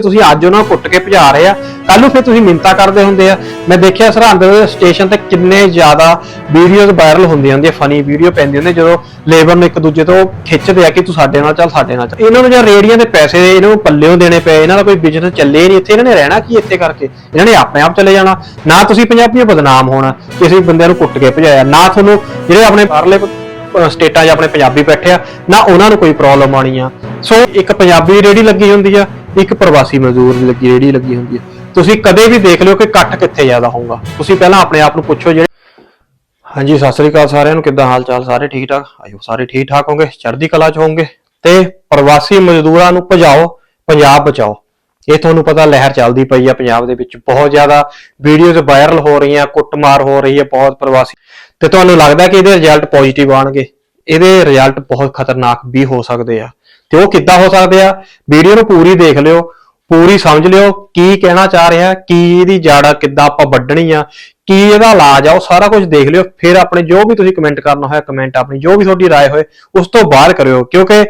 ਤੁਸੀਂ ਅੱਜ ਉਹਨਾਂ ਨੂੰ ਕੁੱਟ ਕੇ ਭਜਾ ਰਹੇ ਆ ਕੱਲ ਨੂੰ ਫਿਰ ਤੁਸੀਂ ਮਿੰਤਾ ਕਰਦੇ ਹੁੰਦੇ ਆ। ਮੈਂ ਦੇਖਿਆ ਸਰਹੰਦ ਦੇ ਸਟੇਸ਼ਨ ਤੇ ਕਿੰਨੇ ਜ਼ਿਆਦਾ ਵੀਡੀਓਜ਼ ਵਾਇਰਲ ਹੁੰਦੀਆਂ ਹੁੰਦੀਆਂ ਫਨੀ ਵੀਡੀਓ ਪੈਂਦੀ ਹੁੰਦੀ ਜਦੋਂ ਲੇਬਰ ਨੂੰ ਇੱਕ ਦੂਜੇ ਤੋਂ ਖਿੱਚਦੇ ਆ ਕਿ ਤੂੰ ਸਾਡੇ ਨਾਲ ਚੱਲ, ਸਾਡੇ ਨਾਲ ਚੱਲ। ਇਹਨਾਂ ਨੂੰ ਜਾਂ ਰੇੜੀਆਂ ਦੇ ਪੈਸੇ ਇਹਨਾਂ ਨੂੰ ਪੱਲਿਓਂ ਦੇਣੇ ਪਏ, ਇਹਨਾਂ ਦਾ ਕੋਈ ਬਿਜ਼ਨਸ ਚੱਲੇ ਨਹੀਂ ਇੱਥੇ, ਇਹਨਾਂ ਨੇ ਰਹਿਣਾ ਕੀ ਇੱਥੇ ਕਰਕੇ? ਇਹਨਾਂ ਨੇ ਆਪਣੇ ਆਪ ਚਲੇ ਜਾਣਾ। ਨਾ ਤੁਸੀਂ ਪੰਜਾਬੀਆਂ ਬਦਨਾਮ ਹੋਣਾ, ਕਿਸੇ ਬੰਦਿਆਂ ਨੂੰ ਕੁੱਟ ਕੇ ਭਜਾਇਆ, ਨਾ ਤੁਹਾਨੂੰ ਜਿਹੜੇ ਆਪਣੇ ਬਾਹਰਲੇ ਸਟੇਟਾਂ 'ਚ ਆਪਣੇ ਪੰਜਾਬੀ ਬੈਠੇ ਆ, ਨਾ ਉਹਨਾਂ ਨੂੰ ਕੋਈ ਪ੍ਰੋਬਲਮ ਆਣੀ ਆ। ਸੋ ਇੱਕ ਪੰਜਾਬੀ ਰੇੜੀ ਲੱਗੀ ਹੁੰਦੀ ਆ ਇੱਕ ਪ੍ਰਵਾਸੀ ਮਜ਼ਦੂਰ ਦੀ ਲੱਗੀ, ਰੇੜੀ ਲੱਗੀ ਹੁੰਦੀ ਹੈ। ਤੁਸੀਂ ਕਦੇ ਵੀ ਦੇਖ ਲਿਓ ਕਿ ਇਕੱਠ ਕਿੱਥੇ ਜ਼ਿਆਦਾ ਹੋਊਗਾ। ਤੁਸੀਂ ਪਹਿਲਾਂ ਆਪਣੇ ਆਪ ਨੂੰ ਪੁੱਛੋ ਜਿਹੜੇ ਹਾਂਜੀ, ਸਤਿ ਸ੍ਰੀ ਅਕਾਲ ਸਾਰਿਆਂ ਨੂੰ। ਕਿੱਦਾਂ ਹਾਲ ਚਾਲ ਸਾਰੇ ਠੀਕ ਠਾਕ ਆਇਓ, ਸਾਰੇ ਠੀਕ ਠਾਕ ਹੋਗੇ ਚੜ੍ਹਦੀ ਕਲਾ 'ਚ ਹੋਗੇ ਤੇ ਪ੍ਰਵਾਸੀ ਮਜ਼ਦੂਰਾਂ ਨੂੰ ਭਜਾਓ, ਪੰਜਾਬ ਬਚਾਓ। ਇਹ ਤੁਹਾਨੂੰ ਪਤਾ ਲਹਿਰ ਚੱਲਦੀ ਪਈ ਆ ਪੰਜਾਬ ਦੇ ਵਿੱਚ। ਬਹੁਤ ਜ਼ਿਆਦਾ ਵੀਡੀਓਜ਼ ਵਾਇਰਲ ਹੋ ਰਹੀਆਂ, ਕੁੱਟਮਾਰ ਹੋ ਰਹੀ ਹੈ ਬਹੁਤ ਪ੍ਰਵਾਸੀ। ਤੇ ਤੁਹਾਨੂੰ ਲੱਗਦਾ ਕਿ ਇਹਦੇ ਰਿਜ਼ਲਟ ਪੋਜ਼ਿਟਿਵ ਆਣਗੇ ਇਹਦੇ ਰਿਜ਼ਲਟ ਬਹੁਤ ਖਤਰਨਾਕ ਵੀ ਹੋ ਸਕਦੇ ਆ। ਤੇ ਉਹ ਕਿੱਦਾਂ ਹੋ ਸਕਦੇ ਆ ਵੀਡੀਓ ਨੂੰ ਪੂਰੀ ਦੇਖ ਲਿਓ ਪੂਰੀ ਸਮਝ ਲਿਓ ਕੀ ਕਹਿਣਾ ਚਾਹ ਰਿਹਾ ਕੀ ਇਹਦੀ ਜੜ ਕਿੱਦਾਂ ਆਪਾਂ ਵੱਢਣੀ ਆ ਕੀ ਇਹਦਾ ਇਲਾਜ ਆ ਉਹ ਸਾਰਾ ਕੁਝ ਦੇਖ ਲਿਓ ਫਿਰ ਆਪਣੇ ਜੋ ਵੀ ਤੁਸੀਂ ਕਮੈਂਟ ਕਰਨਾ ਹੋਇਆ ਕਮੈਂਟ ਆਪਣੀ ਜੋ ਵੀ ਤੁਹਾਡੀ رائے ਹੋਏ ਉਸ ਤੋਂ ਬਾਅਦ ਕਰਿਓ ਕਿਉਂਕਿ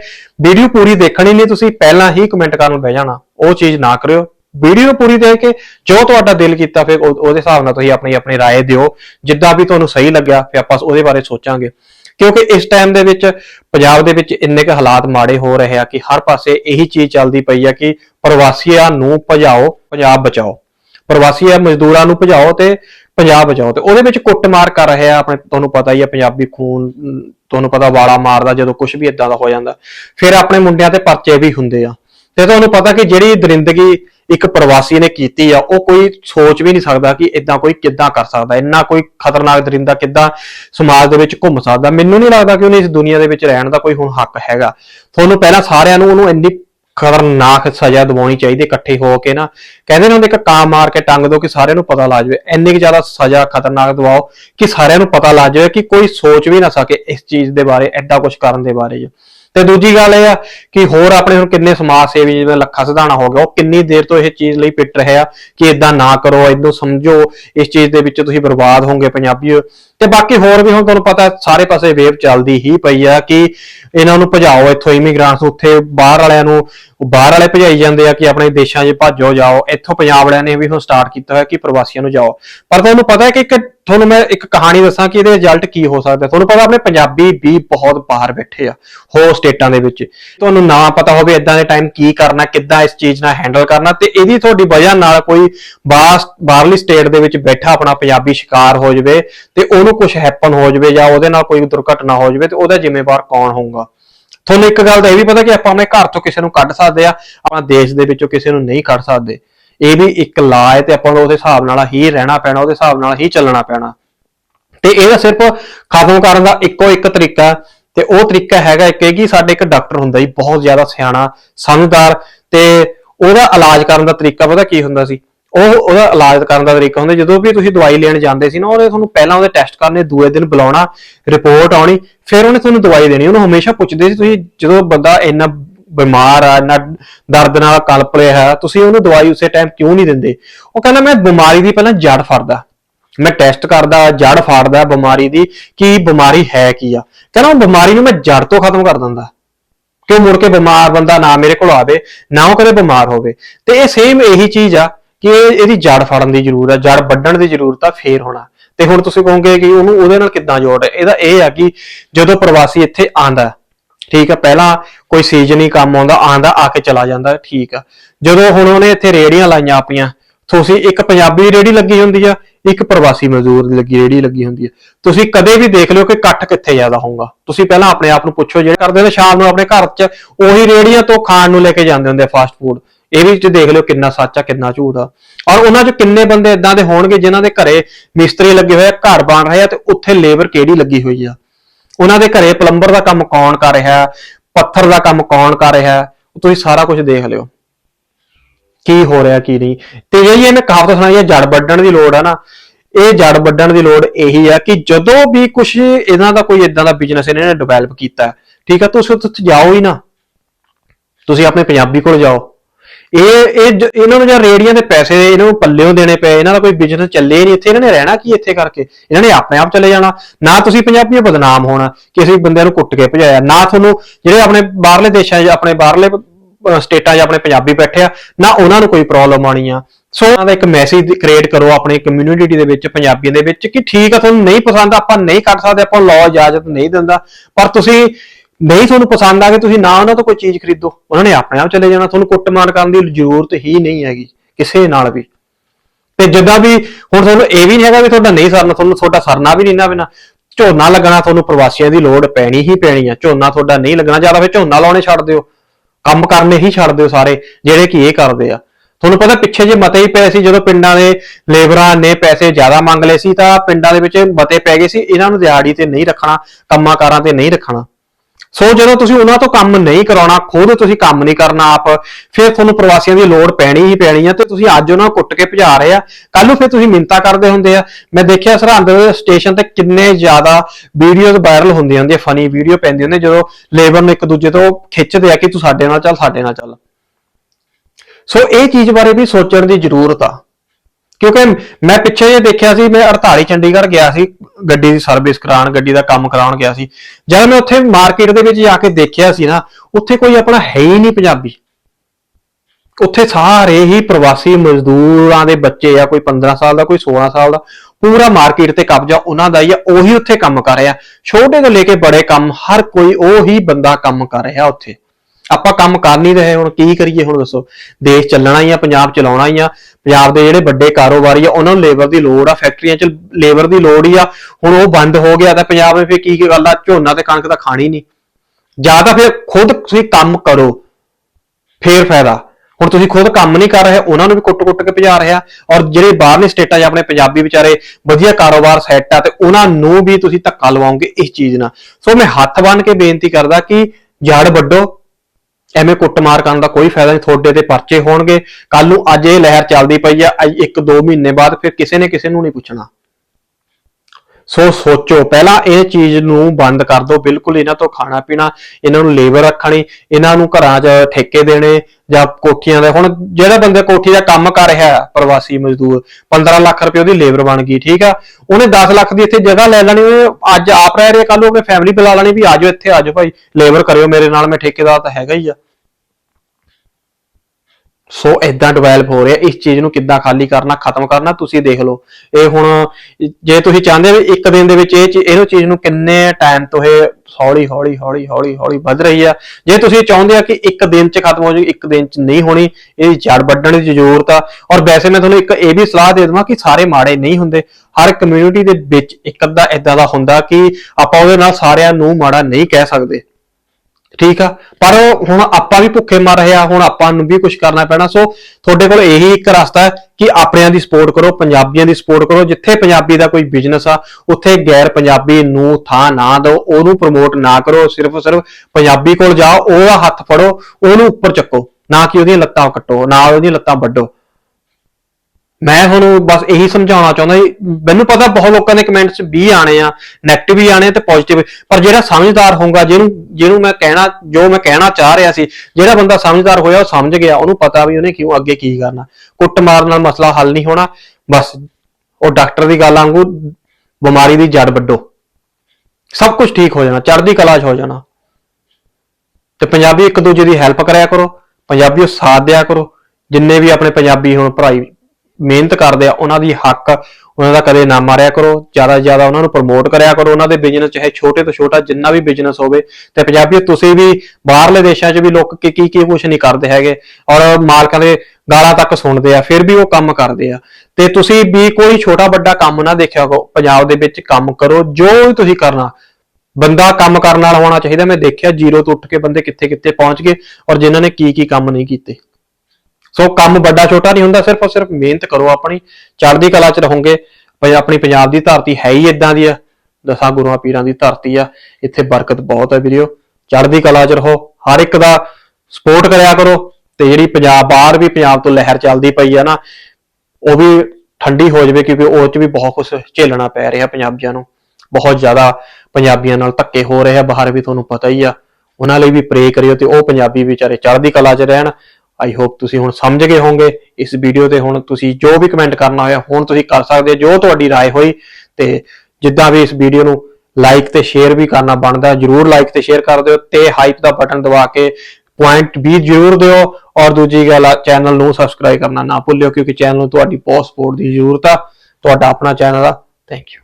ਵੀਡੀਓ ਪੂਰੀ ਦੇਖਣੀ ਨਹੀਂ ਤੁਸੀਂ ਪਹਿਲਾਂ ਹੀ ਕਮੈਂਟ ਕਰਨ ਬਹਿ ਜਾਣਾ ਉਹ ਚੀਜ਼ ਨਾ ਕਰਿਓ ਵੀਡੀਓ ਪੂਰੀ ਦੇਖ ਕੇ ਜੋ ਤੁਹਾਡਾ ਦਿਲ ਕੀਤਾ ਫਿਰ ਉਹ- ਉਹਦੇ ਹਿਸਾਬ ਨਾਲ ਤੁਸੀਂ ਆਪਣੀ ਆਪਣੀ رائے ਦਿਓ ਜਿੱਦਾਂ ਵੀ ਤੁਹਾਨੂੰ ਸਹੀ ਲੱਗਿਆ ਫਿਰ ਆਪਾਂ ਉਹਦੇ ਬਾਰੇ ਸੋਚਾਂਗੇ ਕਿਉਂਕਿ ਇਸ ਟਾਈਮ ਦੇ ਵਿੱਚ ਪੰਜਾਬ ਦੇ ਵਿੱਚ ਇੰਨੇ ਕੁ ਹਾਲਾਤ ਮਾੜੇ ਹੋ ਰਹੇ ਆ ਕਿ ਹਰ ਪਾਸੇ ਇਹੀ ਚੀਜ਼ ਚੱਲਦੀ ਪਈ ਆ ਕਿ ਪ੍ਰਵਾਸੀਆਂ ਨੂੰ ਭਜਾਓ, ਪੰਜਾਬ ਬਚਾਓ। ਪ੍ਰਵਾਸੀ ਆ ਮਜ਼ਦੂਰਾਂ ਨੂੰ ਭਜਾਓ ਤੇ ਪੰਜਾਬ ਬਚਾਓ। ਤੇ ਉਹਦੇ ਵਿੱਚ ਕੁੱਟਮਾਰ ਕਰ ਰਹੇ ਆ, ਆਪਣੇ ਤੁਹਾਨੂੰ ਪਤਾ ਹੀ ਆ, ਪੰਜਾਬੀ ਖੂਨ ਤੁਹਾਨੂੰ ਪਤਾ ਵਾਲਾ ਮਾਰਦਾ ਜਦੋਂ ਕੁਝ ਵੀ ਇਦਾਂ ਦਾ ਹੋ ਜਾਂਦਾ। ਫਿਰ ਆਪਣੇ ਮੁੰਡਿਆਂ ਤੇ ਪਰਚੇ ਵੀ ਹੁੰਦੇ ਆ। ਤੇ ਤੁਹਾਨੂੰ ਪਤਾ ਕਿ ਜਿਹੜੀ ਦਰਿੰਦਗੀ ਇੱਕ ਪ੍ਰਵਾਸੀ ਨੇ ਕੀਤੀ ਆ, ਉਹ ਕੋਈ ਸੋਚ ਵੀ ਨਹੀਂ ਸਕਦਾ ਕਿ ਇਦਾਂ ਕੋਈ ਕਿੱਦਾਂ ਕਰ ਸਕਦਾ, ਇੰਨਾ ਕੋਈ ਖਤਰਨਾਕ ਦਰਿੰਦਾ ਕਿੱਦਾਂ ਸਮਾਜ ਦੇ ਵਿੱਚ ਘੁੰਮ ਸਕਦਾ। ਮੈਨੂੰ ਨਹੀਂ ਲੱਗਦਾ ਕਿ ਉਹਨੇ ਇਸ ਦੁਨੀਆ ਦੇ ਵਿੱਚ ਰਹਿਣ ਦਾ ਕੋਈ ਹੁਣ ਹੱਕ ਹੈਗਾ। ਤੁਹਾਨੂੰ ਪਹਿਲਾਂ ਸਾਰਿਆਂ ਨੂੰ ਉਹਨੂੰ ਇੰਨੀ ਖਤਰਨਾਕ ਸਜ਼ਾ ਦਿਵਾਉਣੀ ਚਾਹੀਦੀ ਇਕੱਠੇ ਹੋ ਕੇ ਨਾ। ਕਹਿੰਦੇ ਨੇ ਹੁੰਦੇ ਇੱਕ ਕਾਂ ਮਾਰ ਕੇ ਟੰਗ ਦੋ ਕਿ ਸਾਰਿਆਂ ਨੂੰ ਪਤਾ ਲੱਗ ਜਾਵੇ। ਇੰਨੀ ਕਿ ਜ਼ਿਆਦਾ ਸਜ਼ਾ ਖਤਰਨਾਕ ਦਿਵਾਓ ਕਿ ਸਾਰਿਆਂ ਨੂੰ ਪਤਾ ਲੱਗ ਜਾਵੇ ਕਿ ਕੋਈ ਸੋਚ ਵੀ ਨਾ ਸਕੇ ਇਸ ਚੀਜ਼ ਦੇ ਬਾਰੇ ਐਡਾ ਕੁਝ ਕਰਨ ਦੇ ਬਾਰੇ। ਤੇ ਦੂਜੀ ਗੱਲ ਇਹ ਆ ਕਿ ਹੋਰ ਆਪਣੇ ਹੁਣ ਕਿੰਨੇ ਸਮਾਜ ਸੇਵੀ ਜਿਵੇਂ ਲੱਖਾ ਸਿਧਾਣਾ ਹੋ ਗਿਆ, ਉਹ ਕਿੰਨੀ ਦੇਰ ਤੋਂ ਇਹ ਚੀਜ਼ ਲਈ ਪਿੱਟ ਰਹੇ ਆ ਕਿ ਇਦਾਂ ਨਾ ਕਰੋ ਇਦੋਂ ਸਮਝੋ, ਇਸ ਚੀਜ਼ ਦੇ ਵਿੱਚ ਤੁਸੀਂ ਬਰਬਾਦ ਹੋਵੋਗੇ ਪੰਜਾਬੀਓ। ਤੇ ਬਾਕੀ ਹੋਰ ਵੀ ਹੁਣ ਤੁਹਾਨੂੰ ਪਤਾ ਸਾਰੇ ਪਾਸੇ ਵੇਵ ਚੱਲਦੀ ਹੀ ਪਈ ਆ ਕਿ ਇਹਨਾਂ ਨੂੰ ਭਜਾਓ, ਇੱਥੋਂ ਇਮੀਗ੍ਰਾਂਟਸ ਉੱਥੇ ਬਾਹਰ ਵਾਲਿਆਂ ਨੂੰ, ਬਾਹਰ ਵਾਲੇ ਭਜਾਈ ਜਾਂਦੇ ਆ ਕਿ ਆਪਣੇ ਦੇਸ਼ਾਂ 'ਚ ਭੱਜੋ, ਜਾਓ। ਇੱਥੋਂ ਪੰਜਾਬ ਵਾਲਿਆਂ ਨੇ ਵੀ ਹੁਣ ਸਟਾਰਟ ਕੀਤਾ ਹੋਇਆ ਕਿ ਪ੍ਰਵਾਸੀਆਂ ਨੂੰ ਜਾਓ। ਪਰ ਤੁਹਾਨੂੰ ਪਤਾ ਹੈ ਕਿ ਇੱਕ ਤੁਹਾਨੂੰ ਮੈਂ ਇੱਕ ਕਹਾਣੀ ਦੱਸਾਂ ਕਿ ਇਹਦੇ ਰਿਜ਼ਲਟ ਕੀ ਹੋ ਸਕਦਾ ਤੁਹਾਨੂੰ ਪਤਾ ਆਪਣੇ ਪੰਜਾਬੀ ਵੀ ਬਹੁਤ ਬਾਹਰ ਬੈਠੇ ਆ, ਹੋਰ ਸਟੇਟਾਂ ਦੇ ਵਿੱਚ। ਤੁਹਾਨੂੰ ਨਾ ਪਤਾ ਹੋਵੇ ਇਦਾਂ ਦੇ ਟਾਈਮ ਕੀ ਕਰਨਾ, ਕਿੱਦਾਂ ਇਸ ਚੀਜ਼ ਨਾਲ ਹੈਂਡਲ ਕਰਨਾ ਤੇ ਇਹਦੀ ਤੁਹਾਡੀ ਵਜ੍ਹਾ ਨਾਲ ਕੋਈ ਬਾਹਰ, ਬਾਹਰਲੀ ਸਟੇਟ ਦੇ ਵਿੱਚ ਬੈਠਾ ਆਪਣਾ ਪੰਜਾਬੀ ਸ਼ਿਕਾਰ ਹੋ ਜਾਵੇ ਤੇ ਉਹਨੂੰ ਕੁਝ ਹੈਪਨ ਹੋ ਜਾਵੇ ਜਾਂ ਉਹਦੇ ਨਾਲ ਕੋਈ ਦੁਰਘਟਨਾ ਹੋ ਜਾਵੇ ਤੇ ਉਹਦਾ ਜ਼ਿੰਮੇਵਾਰ ਕੌਣ ਹੋਊਗਾ। ਤੁਹਾਨੂੰ ਇੱਕ ਗੱਲ ਦਾ ਇਹ ਵੀ ਪਤਾ ਕਿ ਆਪਾਂ ਆਪਣੇ ਘਰ ਤੋਂ ਕਿਸੇ ਨੂੰ ਕੱਢ ਸਕਦੇ ਆ, ਆਪਣਾ ਦੇਸ਼ ਦੇ ਵਿੱਚੋਂ ਕਿਸੇ ਨੂੰ ਨਹੀਂ ਕੱਢ ਸਕਦੇ। ਇਹ ਵੀ ਇੱਕ ਲਾ ਹੈ ਤੇ ਆਪਾਂ ਨੂੰ ਉਹਦੇ ਹਿਸਾਬ ਨਾਲ ਹੀ ਰਹਿਣਾ ਪੈਣਾ, ਉਹਦੇ ਹਿਸਾਬ ਨਾਲ ਹੀ ਚੱਲਣਾ ਪੈਣਾ। ਤੇ ਇਹਦਾ ਸਿਰਫ ਖਤਮ ਕਰਨ ਦਾ ਇੱਕੋ ਇੱਕ ਤਰੀਕਾ ਤੇ ਉਹ ਤਰੀਕਾ ਹੈਗਾ ਇੱਕ ਕਿ ਸਾਡੇ ਇੱਕ ਡਾਕਟਰ ਹੁੰਦਾ ਜੀ, ਬਹੁਤ ਜ਼ਿਆਦਾ ਸਿਆਣਾ, ਸਮਝਦਾਰ ਤੇ ਉਹਦਾ ਇਲਾਜ ਕਰਨ ਦਾ ਤਰੀਕਾ ਪਤਾ ਕੀ ਹੁੰਦਾ ਸੀ? ਉਹ ਉਹਦਾ ਇਲਾਜ ਕਰਨ ਦਾ ਤਰੀਕਾ ਹੁੰਦਾ, ਜਦੋਂ ਵੀ ਤੁਸੀਂ ਦਵਾਈ ਲੈਣ ਜਾਂਦੇ ਸੀ ਨਾ, ਉਹਨੇ ਤੁਹਾਨੂੰ ਪਹਿਲਾਂ ਉਹਦੇ ਟੈਸਟ ਕਰਨੇ, ਦੂਏ ਦਿਨ ਬੁਲਾਉਣਾ, ਰਿਪੋਰਟ ਆਉਣੀ, ਫਿਰ ਉਹਨੇ ਤੁਹਾਨੂੰ ਦਵਾਈ ਦੇਣੀ, ਉਹਨੂੰ ਹਮੇਸ਼ਾ ਪੁੱਛਦੇ ਸੀ ਤੁਸੀਂ ਜਦੋਂ ਬੰਦਾ ਇੰਨਾ ਬਿਮਾਰ ਆ ਨਾ ਦਰਦ ਨਾਲ ਕਲਪ ਰਿਹਾ ਹੈ ਤੁਸੀਂ ਉਹਨੂੰ ਦਵਾਈ ਉਸੇ ਟਾਈਮ ਕਿਉਂ ਨਹੀਂ ਦਿੰਦੇ? ਉਹ ਕਹਿੰਦਾ ਮੈਂ ਬਿਮਾਰੀ ਦੀ ਪਹਿਲਾਂ ਜੜ ਫੜਦਾ। ਮੈਂ ਟੈਸਟ ਕਰਦਾ, ਜੜ ਫੜਦਾ ਬਿਮਾਰੀ ਦੀ ਕਿ ਬਿਮਾਰੀ ਹੈ ਕੀ ਆ। ਕਹਿੰਦਾ ਉਹ ਬਿਮਾਰੀ ਨੂੰ ਮੈਂ ਜੜ ਤੋਂ ਖਤਮ ਕਰ ਦਿੰਦਾ। ਕਿ ਮੁੜ ਕੇ ਬਿਮਾਰ ਬੰਦਾ ਨਾ ਮੇਰੇ ਕੋਲ ਆਵੇ, ਨਾ ਉਹ ਕਦੇ ਬਿਮਾਰ ਹੋਵੇ। ਤੇ ਇਹ ਸੇਮ ਇਹੀ ਚੀਜ਼ ਆ ਕਿ ਇਹਦੀ ਜੜ ਫੜਨ ਦੀ ਜ਼ਰੂਰਤ ਆ, ਜੜ ਵੱਢਣ ਦੀ ਜ਼ਰੂਰਤ ਆ, ਫੇਰ ਹੋਣਾ। ਤੇ ਹੁਣ ਤੁਸੀਂ ਕਹੋਗੇ ਕਿ ਉਹਨੂੰ ਉਹਦੇ ਨਾਲ ਕਿੱਦਾਂ ਜੋੜ ਹੈ ਇਹਦਾ ਇਹ ਆ ਕਿ ਜਦੋਂ ਪ੍ਰਵਾਸੀ ਇੱਥੇ ਆਂਦਾ ਠੀਕ ਆ, ਪਹਿਲਾਂ ਕੋਈ ਸੀਜ਼ਨ ਹੀ ਕੰਮ ਆਉਂਦਾ ਆਂਦਾ ਆ ਕੇ ਚਲਾ ਜਾਂਦਾ, ਠੀਕ ਆ। ਜਦੋਂ ਹੁਣ ਉਹਨੇ ਇੱਥੇ ਰੇੜੀਆਂ ਲਾਈਆਂ ਆਪਣੀਆਂ, ਤੁਸੀਂ ਇੱਕ ਪੰਜਾਬੀ ਰੇੜੀ ਲੱਗੀ ਹੁੰਦੀ ਆ, ਇੱਕ ਪ੍ਰਵਾਸੀ ਮਜ਼ਦੂਰ ਦੀ ਲੱਗੀ ਰੇੜੀ ਲੱਗੀ ਹੁੰਦੀ ਆ। ਤੁਸੀਂ ਕਦੇ ਵੀ ਦੇਖ ਲਿਓ ਕਿ ਇਕੱਠ ਕਿੱਥੇ ਜ਼ਿਆਦਾ ਹੋਊਗਾ। ਤੁਸੀਂ ਪਹਿਲਾਂ ਆਪਣੇ ਆਪ ਨੂੰ ਪੁੱਛੋ, ਜਿਹੜੇ ਕਰਦੇ ਨੇ ਸ਼ਾਮ ਨੂੰ ਆਪਣੇ ਘਰ 'ਚ, ਉਹੀ ਰੇੜੀਆਂ ਤੋਂ ਖਾਣ ਨੂੰ ਲੈ ਕੇ ਜਾਂਦੇ ਹੁੰਦੇ ਆ ਫਾਸਟ ਫੂਡ ਇਹ ਵੀ ਚ ਦੇਖ ਲਿਓ ਕਿੰਨਾ ਸੱਚ ਆ, ਕਿੰਨਾ ਝੂਠ ਆ। ਔਰ ਉਹਨਾਂ 'ਚ ਕਿੰਨੇ ਬੰਦੇ ਇਦਾਂ ਦੇ ਹੋਣਗੇ ਜਿਨ੍ਹਾਂ ਦੇ ਘਰੇ ਮਿਸਤਰੀ ਲੱਗੇ ਹੋਏ ਆ, ਘਰ ਬਣ ਰਹੇ ਆ ਤੇ ਉੱਥੇ ਲੇਬਰ ਕਿਹੜੀ ਲੱਗੀ ਹੋਈ ਆ। ਉਹਨਾਂ ਦੇ ਘਰੇ ਪਲੰਬਰ ਦਾ ਕੰਮ ਕੌਣ ਕਰ ਰਿਹਾ ਪੱਥਰ ਦਾ ਕੰਮ ਕੌਣ ਕਰ ਰਿਹਾ ਤੁਸੀਂ ਸਾਰਾ ਕੁਝ ਦੇਖ ਲਿਓ। ਕੀ ਹੋ ਰਿਹਾ, ਕੀ ਨਹੀਂ? ਤੇ ਜਿਹੜੀ ਇਹਨੇ ਕਹਾਵਤ ਸੁਣਾਈ ਹੈ, ਜੜ ਵੱਢਣ ਦੀ ਲੋੜ ਹੈ ਨਾ, ਇਹ ਜੜ ਵੱਢਣ ਦੀ ਲੋੜ ਇਹੀ ਹੈ ਕਿ ਜਦੋਂ ਵੀ ਕੁਝ ਇਹਨਾਂ ਦਾ ਕੋਈ ਇਦਾਂ ਦਾ ਬਿਜ਼ਨਸ ਇਹਨਾਂ ਨੇ ਡਿਵੈਲਪ ਕੀਤਾ ਠੀਕ ਹੈ ਤੁਸੀਂ ਉੱਥੇ ਜਾਓ ਹੀ ਨਾ। ਤੁਸੀਂ ਆਪਣੇ ਪੰਜਾਬੀ ਕੋਲ ਜਾਓ। ਇਹ ਇਹ ਜ- ਇਹਨਾਂ ਨੂੰ ਜਾਂ ਰੇੜੀਆਂ ਦੇ ਪੈਸੇ ਇਹਨਾਂ ਨੂੰ ਪੱਲਿਓਂ ਦੇਣੇ ਪਏ ਇਹਨਾਂ ਦਾ ਕੋਈ ਬਿਜ਼ਨਸ ਚੱਲੇ ਨਹੀਂ ਇੱਥੇ ਇਹਨਾਂ ਨੇ ਰਹਿਣਾ ਕੀ ਇੱਥੇ ਕਰਕੇ? ਇਹਨਾਂ ਨੇ ਆਪਣੇ ਆਪ ਚਲੇ ਜਾਣਾ। ਨਾ ਤੁਸੀਂ ਪੰਜਾਬੀਆਂ ਬਦਨਾਮ ਹੋਣਾ ਕਿਸੇ ਬੰਦਿਆਂ ਨੂੰ ਕੁੱਟ ਕੇ ਭਜਾਇਆ ਨਾ ਤੁਹਾਨੂੰ ਜਿਹੜੇ ਆਪਣੇ ਬਾਹਰਲੇ ਦੇਸ਼ਾਂ 'ਚ ਆਪਣੇ ਬਾਹਰਲੇ ਅਹ, ਸਟੇਟਾਂ 'ਚ ਆਪਣੇ ਪੰਜਾਬੀ ਬੈਠੇ ਆ ਨਾ ਉਹਨਾਂ ਨੂੰ ਕੋਈ ਪ੍ਰੋਬਲਮ ਆਣੀ ਆ। ਸੋ ਉਹਨਾਂ ਦਾ ਇੱਕ ਮੈਸੇਜ ਕ੍ਰੀਏਟ ਕਰੋ ਆਪਣੀ ਕਮਿਊਨਿਟੀ ਦੇ ਵਿੱਚ ਪੰਜਾਬੀਆਂ ਦੇ ਵਿੱਚ ਕਿ ਠੀਕ ਆ ਤੁਹਾਨੂੰ ਨਹੀਂ ਪਸੰਦ ਆਪਾਂ ਨਹੀਂ ਕਰ ਸਕਦੇ ਆਪਾਂ ਲਾਅ ਇਜਾਜ਼ਤ ਨਹੀਂ ਦਿੰਦਾ। ਪਰ ਤੁਸੀਂ ਨਹੀਂ ਤੁਹਾਨੂੰ ਪਸੰਦ ਆ ਕੇ ਤੁਸੀਂ ਨਾ ਉਹਨਾਂ ਤੋਂ ਕੋਈ ਚੀਜ਼ ਖਰੀਦੋ। ਉਹਨਾਂ ਨੇ ਆਪਣੇ ਆਪ ਚਲੇ ਜਾਣਾ, ਤੁਹਾਨੂੰ ਕੁੱਟਮਾਰ ਕਰਨ ਦੀ ਜ਼ਰੂਰਤ ਹੀ ਨਹੀਂ ਹੈਗੀ, ਕਿਸੇ ਨਾਲ ਵੀ। ਤੇ ਜਿੱਦਾਂ ਵੀ ਹੁਣ ਤੁਹਾਨੂੰ ਇਹ ਵੀ ਨਹੀਂ ਹੈਗਾ ਵੀ ਤੁਹਾਡਾ ਨਹੀਂ ਸਰਨਾ, ਤੁਹਾਨੂੰ ਤੁਹਾਡਾ ਸਰਨਾ ਵੀ ਨਹੀਂ ਨਾ ਬਿਨਾ। ਝੋਨਾ ਲੱਗਣਾ ਤੁਹਾਨੂੰ ਪ੍ਰਵਾਸੀਆਂ ਦੀ ਲੋੜ ਪੈਣੀ ਹੀ ਪੈਣੀ ਆ। ਝੋਨਾ ਤੁਹਾਡਾ ਨਹੀਂ ਲੱਗਣਾ, ਜ਼ਿਆਦਾ ਫਿਰ ਝੋਨਾ ਲਾਉਣੇ ਛੱਡ ਦਿਓ। ਕੰਮ ਕਰਨੇ ਹੀ ਛੱਡ ਦਿਓ ਸਾਰੇ, ਜਿਹੜੇ ਕਿ ਇਹ ਕਰਦੇ ਆ। ਤੁਹਾਨੂੰ ਪਤਾ ਪਿੱਛੇ ਜੇ ਮਤੇ ਹੀ ਪਏ ਸੀ, ਜਦੋਂ ਪਿੰਡਾਂ ਦੇ ਲੇਬਰਾਂ ਨੇ ਪੈਸੇ ਜ਼ਿਆਦਾ ਮੰਗ ਲਏ ਸੀ, ਤਾਂ ਪਿੰਡਾਂ ਦੇ ਵਿੱਚ ਮਤੇ ਪੈ ਗਏ ਸੀ, ਇਹਨਾਂ ਨੂੰ ਦਿਹਾੜੀ ਤੇ ਨਹੀਂ ਰੱਖਣਾ ਕੰਮਾਂ ਕਾਰਾਂ ਤੇ ਨਹੀਂ ਰੱਖਣਾ। ਸੋ ਜਦੋਂ ਤੁਸੀਂ ਉਹਨਾਂ ਤੋਂ ਕੰਮ ਨਹੀਂ ਕਰਾਉਣਾ, ਖੁਦ ਤੁਸੀਂ ਕੰਮ ਨਹੀਂ ਕਰਨਾ ਆਪ, ਫਿਰ ਤੁਹਾਨੂੰ ਪ੍ਰਵਾਸੀਆਂ ਦੀ ਲੋੜ ਪੈਣੀ ਹੀ ਪੈਣੀ ਆ ਤੇ ਤੁਸੀਂ ਅੱਜ ਉਹਨਾਂ ਨੂੰ ਕੁੱਟ ਕੇ ਭਜਾ ਰਹੇ ਆ। ਕੱਲ ਨੂੰ ਫਿਰ ਤੁਸੀਂ ਮਿੰਤਾ ਕਰਦੇ ਹੁੰਦੇ ਆ। ਮੈਂ ਦੇਖਿਆ ਸਰਹੰਦ ਦੇ ਸਟੇਸ਼ਨ ਤੇ ਕਿੰਨੇ ਜ਼ਿਆਦਾ ਵੀਡੀਓਜ਼ ਵਾਇਰਲ ਹੁੰਦੀਆਂ ਹੁੰਦੀਆਂ ਫਨੀ ਵੀਡੀਓ ਪੈਂਦੀ ਹੁੰਦੀ ਜਦੋਂ ਲੇਬਰ ਨੂੰ ਇੱਕ ਦੂਜੇ ਤੋਂ ਖਿੱਚਦੇ ਆ ਕਿ ਤੂੰ ਸਾਡੇ ਨਾਲ ਚੱਲ, ਸਾਡੇ ਨਾਲ ਚੱਲ। ਸੋ ਇਹ ਚੀਜ਼ ਬਾਰੇ ਵੀ ਸੋਚਣ ਦੀ ਜ਼ਰੂਰਤ ਆ। ਕਿਉਂਕਿ ਮੈਂ ਪਿੱਛੇ ਜੇ ਦੇਖਿਆ ਸੀ, ਮੈਂ 48 ਚੰਡੀਗੜ੍ਹ ਗਿਆ ਸੀ, ਗੱਡੀ ਦੀ ਸਰਵਿਸ ਕਰਾਉਣ, ਗੱਡੀ ਦਾ ਕੰਮ ਕਰਾਉਣ ਗਿਆ ਸੀ। ਜਦ ਮੈਂ ਉੱਥੇ ਮਾਰਕੀਟ ਦੇ ਵਿੱਚ ਜਾ ਕੇ ਦੇਖਿਆ ਸੀ ਨਾ, ਉੱਥੇ ਕੋਈ ਆਪਣਾ ਹੈ ਹੀ ਨਹੀਂ ਪੰਜਾਬੀ। ਉੱਥੇ ਸਾਰੇ ਹੀ ਪ੍ਰਵਾਸੀ ਮਜ਼ਦੂਰਾਂ ਦੇ ਬੱਚੇ ਆ, ਕੋਈ 15 ਸਾਲ ਦਾ, ਕੋਈ 16 ਸਾਲ ਦਾ, ਪੂਰਾ ਮਾਰਕੀਟ ਤੇ ਕਬਜ਼ਾ ਉਹਨਾਂ ਦਾ ਹੀ ਆ, ਉਹੀ ਉੱਥੇ ਕੰਮ ਕਰ ਰਿਹਾ। ਛੋਟੇ ਤੋਂ ਲੈ ਕੇ ਬੜੇ ਕੰਮ, ਹਰ ਕੋਈ ਉਹੀ ਬੰਦਾ ਕੰਮ ਕਰ ਰਿਹਾ ਉੱਥੇ। ਆਪਾਂ ਕੰਮ ਕਰ ਨਹੀਂ ਰਹੇ ਹੁਣ, ਕੀ ਕਰੀਏ ਹੁਣ ਦੱਸੋ। ਦੇਸ਼ ਚੱਲਣਾ ਹੀ ਆ, ਪੰਜਾਬ ਚਲਾਉਣਾ ਹੀ ਆ। ਪੰਜਾਬ ਦੇ ਜਿਹੜੇ ਵੱਡੇ ਕਾਰੋਬਾਰੀ ਆ, ਉਹਨਾਂ ਨੂੰ ਲੇਬਰ ਦੀ ਲੋੜ ਆ ਫੈਕਟਰੀਆਂ 'ਚ ਲੇਬਰ ਦੀ ਲੋੜ ਹੀ ਆ। ਹੁਣ ਉਹ ਬੰਦ ਹੋ ਗਿਆ ਤਾਂ ਪੰਜਾਬ ਨੇ ਕੀ ਕੀ ਗੱਲ ਆ, ਝੋਨਾ ਤੇ ਕਣਕ ਤਾਂ ਖਾਣੀ ਨਹੀਂ। ਜਾਂ ਤਾਂ ਫਿਰ ਖੁਦ ਤੁਸੀਂ ਕੰਮ ਕਰੋ, ਫੇਰ ਫਾਇਦਾ। ਹੁਣ ਤੁਸੀਂ ਖੁਦ ਕੰਮ ਨਹੀਂ ਕਰ ਰਹੇ, ਉਹਨਾਂ ਨੂੰ ਵੀ ਕੁੱਟ-ਕੁੱਟ ਕੇ ਭਜਾ ਰਿਹਾ ਔਰ ਜਿਹੜੇ ਬਾਹਰਲੇ ਸਟੇਟਾਂ 'ਚ ਆਪਣੇ ਪੰਜਾਬੀ ਵਿਚਾਰੇ ਵਧੀਆ ਕਾਰੋਬਾਰ ਸੈੱਟ ਆ ਤੇ ਉਹਨਾਂ ਨੂੰ ਵੀ ਤੁਸੀਂ ਧੱਕਾ ਲਵਾਓਗੇ ਇਸ ਚੀਜ਼ ਨਾਲ। ਸੋ ਮੈਂ ਹੱਥ ਬੰਨ ਕੇ ਬੇਨਤੀ ਕਰਦਾ ਕਿ ਜੜ ਵੱਡੋ ਐਵੇਂ ਕੁੱਟਮਾਰ ਕਰਨ ਦਾ ਕੋਈ ਫਾਇਦਾ ਨਹੀਂ, ਤੁਹਾਡੇ ਤੇ ਪਰਚੇ ਹੋਣਗੇ। ਕੱਲ ਨੂੰ ਅੱਜ ਇਹ ਲਹਿਰ ਚੱਲਦੀ ਪਈ ਆ, ਅੱਜ ਇੱਕ ਦੋ ਮਹੀਨੇ ਬਾਅਦ ਫਿਰ ਕਿਸੇ ਨੇ ਕਿਸੇ ਨੂੰ ਨਹੀਂ ਪੁੱਛਣਾ। ਸੋ ਸੋਚੋ, ਪਹਿਲਾਂ ਇਹ ਚੀਜ਼ ਨੂੰ ਬੰਦ ਕਰ ਦਿਓ, ਬਿਲਕੁਲ ਇਹਨਾਂ ਤੋਂ ਖਾਣਾ ਪੀਣਾ, ਇਹਨਾਂ ਨੂੰ ਲੇਬਰ ਰੱਖਣੀ, ਇਹਨਾਂ ਨੂੰ ਘਰਾਂ 'ਚ ਠੇਕੇ ਦੇਣੇ ਜਾਂ ਕੋਠੀਆਂ ਦੇ, ਹੁਣ ਜਿਹੜਾ ਬੰਦੇ ਕੋਠੀ ਦਾ ਕੰਮ ਕਰ ਰਿਹਾ ਪ੍ਰਵਾਸੀ ਮਜ਼ਦੂਰ 15 ਲੱਖ ਰੁਪਏ ਉਹਦੀ ਲੇਬਰ ਬਣ ਗਈ, ਠੀਕ ਆ? ਉਹਨੇ 10 ਲੱਖ ਦੀ ਇੱਥੇ ਜਗ੍ਹਾ ਲੈ ਲੈਣੀ ਉਹਨੇ ਅੱਜ ਆਪ ਰਹਿ ਰਿਹਾ ਕੱਲ ਨੂੰ ਆਪਣੇ ਫੈਮਿਲੀ ਬੁਲਾ ਲੈਣੀ ਵੀ ਆਜੋ ਇੱਥੇ ਆਜੋ ਭਾਈ ਲੇਬਰ ਕਰਿਓ ਮੇਰੇ ਨਾਲ, ਮੈਂ ਠੇਕੇਦਾਰ ਤਾਂ ਹੈਗਾ ਹੀ ਆ। ਸੋ ਇਦਾਂ ਡਿਵੈਲਪ ਹੋ ਰਿਹਾ, ਇਸ ਚੀਜ਼ ਨੂੰ ਕਿੱਦਾਂ ਖਾਲੀ ਕਰਨਾ, ਖਤਮ ਕਰਨਾ, ਤੁਸੀਂ ਦੇਖ ਲਓ। ਇਹ ਹੁਣ ਜੇ ਤੁਸੀਂ ਚਾਹੁੰਦੇ ਹੋ ਵੀ ਇੱਕ ਦਿਨ ਦੇ ਵਿੱਚ ਇਹ ਚੀ- ਇਹਨੂੰ ਚੀਜ਼ ਨੂੰ ਕਿੰਨੇ ਟਾਈਮ ਤੋਂ ਇਹ ਹੌਲੀ ਹੌਲੀ ਹੌਲੀ ਹੌਲੀ ਹੌਲੀ ਵੱਧ ਰਹੀ ਆ। ਜੇ ਤੁਸੀਂ ਚਾਹੁੰਦੇ ਆ ਕਿ ਇੱਕ ਦਿਨ 'ਚ ਖਤਮ ਹੋ ਜਾਊ, ਇੱਕ ਦਿਨ 'ਚ ਨਹੀਂ ਹੋਣੀ ਇਹਦੀ ਜੜ ਵੱਢਣ ਦੀ ਜ਼ਰੂਰਤ ਆ। ਔਰ ਵੈਸੇ ਮੈਂ ਤੁਹਾਨੂੰ ਇੱਕ ਇਹ ਵੀ ਸਲਾਹ ਦੇ ਦਵਾਂ ਕਿ ਸਾਰੇ ਮਾੜੇ ਨਹੀਂ ਹੁੰਦੇ। ਹਰ ਕਮਿਊਨਿਟੀ ਦੇ ਵਿੱਚ ਇੱਕ ਅੱਧਾ ਇਦਾਂ ਦਾ ਹੁੰਦਾ ਕਿ ਆਪਾਂ ਉਹਦੇ ਨਾਲ ਸਾਰਿਆਂ ਨੂੰ ਮਾੜਾ ਨਹੀਂ ਕਹਿ ਸਕਦੇ। ਠੀਕ ਆ? ਪਰ ਹੁਣ ਆਪਾਂ ਵੀ ਭੁੱਖੇ ਮਰ ਰਹੇ ਆ, ਹੁਣ ਆਪਾਂ ਨੂੰ ਵੀ ਕੁਝ ਕਰਨਾ ਪੈਣਾ। ਸੋ ਤੁਹਾਡੇ ਕੋਲ ਇਹੀ ਇੱਕ ਰਸਤਾ ਹੈ ਕਿ ਆਪਣਿਆਂ ਦੀ ਸਪੋਰਟ ਕਰੋ, ਪੰਜਾਬੀਆਂ ਦੀ ਸਪੋਰਟ ਕਰੋ। ਜਿੱਥੇ ਪੰਜਾਬੀ ਦਾ ਕੋਈ ਬਿਜ਼ਨਸ ਆ, ਉੱਥੇ ਗੈਰ ਪੰਜਾਬੀ ਨੂੰ ਥਾਂ ਨਾ ਦਿਓ, ਉਹਨੂੰ ਪ੍ਰਮੋਟ ਨਾ ਕਰੋ। ਸਿਰਫ ਸਿਰਫ ਪੰਜਾਬੀ ਕੋਲ ਜਾਓ, ਉਹਦਾ ਹੱਥ ਫੜੋ, ਉਹਨੂੰ ਉੱਪਰ ਚੱਕੋ। ਨਾ ਕਿ ਉਹਦੀਆਂ ਲੱਤਾਂ ਕੱਟੋ, ਨਾ ਉਹਦੀਆਂ ਲੱਤਾਂ ਵੱਢੋ। ਮੈਂ ਹੁਣ ਬਸ ਇਹੀ ਸਮਝਾਉਣਾ ਚਾਹੁੰਦਾ ਜੀ, ਮੈਨੂੰ ਪਤਾ ਬਹੁਤ ਲੋਕਾਂ ਦੇ ਕਮੈਂਟਸ ਵੀ ਆਣੇ ਆ 네ਗੇਟਿਵ ਵੀ ਆਣੇ ਤੇ ਪੋਜ਼ਿਟਿਵ ਪਰ ਜਿਹੜਾ ਸਮਝਦਾਰ ਹੋਊਗਾ, ਜਿਹਨੂੰ ਜਿਹਨੂੰ ਮੈਂ ਕਹਿਣਾ, ਜੋ ਮੈਂ ਕਹਿਣਾ ਚਾਹ ਰਿਹਾ ਸੀ, ਜਿਹੜਾ ਬੰਦਾ ਸਮਝਦਾਰ ਹੋਇਆ ਉਹ ਸਮਝ ਗਿਆ, ਉਹਨੂੰ ਪਤਾ ਵੀ ਉਹਨੇ ਕਿਉਂ ਅੱਗੇ ਕੀ ਕਰਨਾ। ਕੁੱਟ ਮਾਰ ਨਾਲ ਮਸਲਾ ਹੱਲ ਨਹੀਂ ਹੋਣਾ। ਬਸ ਉਹ ਡਾਕਟਰ ਦੀ ਗੱਲ ਵਾਂਗੂ ਬਿਮਾਰੀ ਦੀ ਜੜ ਵੱਡੋ ਸਭ ਕੁਝ ਠੀਕ ਹੋ ਜਾਣਾ, ਚੜ੍ਹਦੀ ਕਲਾ 'ਚ ਹੋ ਜਾਣਾ। ਤੇ ਪੰਜਾਬੀ ਇੱਕ ਦੂਜੇ ਦੀ ਹੈਲਪ ਕਰਿਆ ਕਰੋ। ਪੰਜਾਬੀਓ ਸਾਥ ਦਿਆ ਕਰੋ। ਜਿੰਨੇ ਵੀ ਆਪਣੇ ਪੰਜਾਬੀ ਹੁਣ ਭਰਾਈ ਮਿਹਨਤ ਕਰਦੇ ਆ, ਉਹਨਾਂ ਦੀ ਹੱਕ, ਉਹਨਾਂ ਦਾ ਕਦੇ ਨਾ ਮਾਰਿਆ ਕਰੋ, ਜ਼ਿਆਦਾ ਤੋਂ ਜ਼ਿਆਦਾ ਉਹਨਾਂ ਨੂੰ ਪ੍ਰਮੋਟ ਕਰਿਆ ਕਰੋ, ਉਹਨਾਂ ਦੇ ਬਿਜ਼ਨਸ ਚਾਹੇ ਛੋਟੇ ਤੋਂ ਛੋਟਾ ਜਿੰਨਾ ਵੀ ਬਿਜ਼ਨਸ ਹੋਵੇ, ਤੇ ਪੰਜਾਬੀ ਤੁਸੀਂ ਵੀ ਬਾਹਰਲੇ ਦੇਸ਼ਾਂ 'ਚ ਵੀ ਲੋਕ ਕੀ ਕੀ ਕੀ ਕੁਝ ਨਹੀਂ ਕਰਦੇ ਹੈਗੇ, ਔਰ ਮਾਲਕਾਂ ਦੇ ਗਾਲਾਂ ਤੱਕ ਸੁਣਦੇ ਆ, ਫਿਰ ਵੀ ਉਹ ਕੰਮ ਕਰਦੇ ਆ। ਤੇ ਤੁਸੀਂ ਵੀ ਕੋਈ ਛੋਟਾ ਵੱਡਾ ਕੰਮ ਨਾ ਦੇਖਿਆ ਕਰੋ ਪੰਜਾਬ ਦੇ ਵਿੱਚ ਕੰਮ ਕਰੋ, ਜੋ ਵੀ ਤੁਸੀਂ ਕਰਨਾ, ਬੰਦਾ ਕੰਮ ਕਰਨ ਵਾਲਾ ਹੋਣਾ ਚਾਹੀਦਾ, ਮੈਂ ਦੇਖਿਆ ਜ਼ੀਰੋ ਤੋਂ ਉੱਠ ਕੇ ਬੰਦੇ ਕਿੱਥੇ ਕਿੱਥੇ ਪਹੁੰਚ ਗਏ, ਔਰ ਜਿਨ੍ਹਾਂ ਨੇ ਕੀ ਕੀ ਕੰਮ ਨਹੀਂ ਕੀਤੇ। ਸੋ ਕੰਮ ਵੱਡਾ ਛੋਟਾ ਨਹੀਂ ਹੁੰਦਾ, ਸਿਰਫ ਸਿਰਫ ਮਿਹਨਤ ਕਰੋ ਆਪਣੀ, ਚੜ੍ਹਦੀ ਕਲਾ 'ਚ ਰਹੋਗੇ ਭਈ ਆਪਣੀ ਪੰਜਾਬ ਦੀ ਧਰਤੀ ਹੈ ਹੀ ਇਦਾਂ ਦੀ ਆ, ਦਸਾਂ ਗੁਰੂਆਂ ਪੀਰਾਂ ਦੀ ਧਰਤੀ ਆ, ਇੱਥੇ ਬਰਕਤ ਬਹੁਤ ਹੈ ਵੀਰਿਓ, ਚੜ੍ਹਦੀ ਕਲਾ 'ਚ ਰਹੋ, ਹਰ ਇੱਕ ਦਾ ਸਪੋਰਟ ਕਰਿਆ ਕਰੋ, ਤੇ ਜਿਹੜੀ ਪੰਜਾਬ, ਬਾਹਰ ਵੀ ਪੰਜਾਬ ਤੋਂ ਲਹਿਰ ਚੱਲਦੀ ਪਈ ਆ ਨਾ, ਉਹ ਵੀ ਠੰਡੀ ਹੋ ਜਾਵੇ, ਕਿਉਂਕਿ ਉਹ 'ਚ ਵੀ ਬਹੁਤ ਕੁਝ ਝੇਲਣਾ ਪੈ ਰਿਹਾ ਪੰਜਾਬੀਆਂ ਨੂੰ, ਬਹੁਤ ਜ਼ਿਆਦਾ ਪੰਜਾਬੀਆਂ ਨਾਲ ਧੱਕੇ ਹੋ ਰਹੇ ਆ, ਬਾਹਰ ਵੀ ਤੁਹਾਨੂੰ ਪਤਾ ਹੀ ਆ, ਉਹਨਾਂ ਲਈ ਵੀ ਪ੍ਰੇ ਕਰਿਓ ਤੇ ਉਹ ਪੰਜਾਬੀ ਵਿਚਾਰੇ ਚੜ੍ਹਦੀ ਕਲਾ 'ਚ ਰਹਿਣ ਆਈ ਹੋਪ ਤੁਸੀਂ ਹੁਣ ਸਮਝ ਗਏ ਹੋਵੋਗੇ ਇਸ ਵੀਡੀਓ ਤੇ ਹੁਣ ਤੁਸੀਂ ਜੋ ਵੀ ਕਮੈਂਟ ਕਰਨਾ ਹੋਇਆ ਹੁਣ ਤੁਸੀਂ ਕਰ ਸਕਦੇ ਹੋ ਜੋ ਤੁਹਾਡੀ رائے ਹੋਈ ਤੇ ਜਿੱਦਾਂ ਵੀ ਇਸ ਵੀਡੀਓ ਨੂੰ ਲਾਈਕ ਤੇ ਸ਼ੇਅਰ ਵੀ ਕਰਨਾ ਬਣਦਾ ਜਰੂਰ ਲਾਈਕ ਤੇ ਸ਼ੇਅਰ ਕਰ ਦਿਓ ਤੇ ਹਾਈਪ ਦਾ ਬਟਨ ਦਬਾ ਕੇ ਪੁਆਇੰਟ ਵੀ ਜ਼ਰੂਰ ਦਿਓ ਔਰ ਦੂਜੀ ਗੱਲ ਆ ਚੈਨਲ ਨੂੰ ਸਬਸਕ੍ਰਾਈਬ ਕਰਨਾ ਨਾ ਭੁੱਲਿਓ ਕਿਉਂਕਿ ਚੈਨਲ ਨੂੰ ਤੁਹਾਡੀ ਬਹੁਤ ਸਪੋਰਟ ਦੀ ਜ਼ਰੂਰਤ ਆ ਤੁਹਾਡਾ ਆਪਣਾ ਚੈਨਲ ਆ ਥੈਂਕ ਯੂ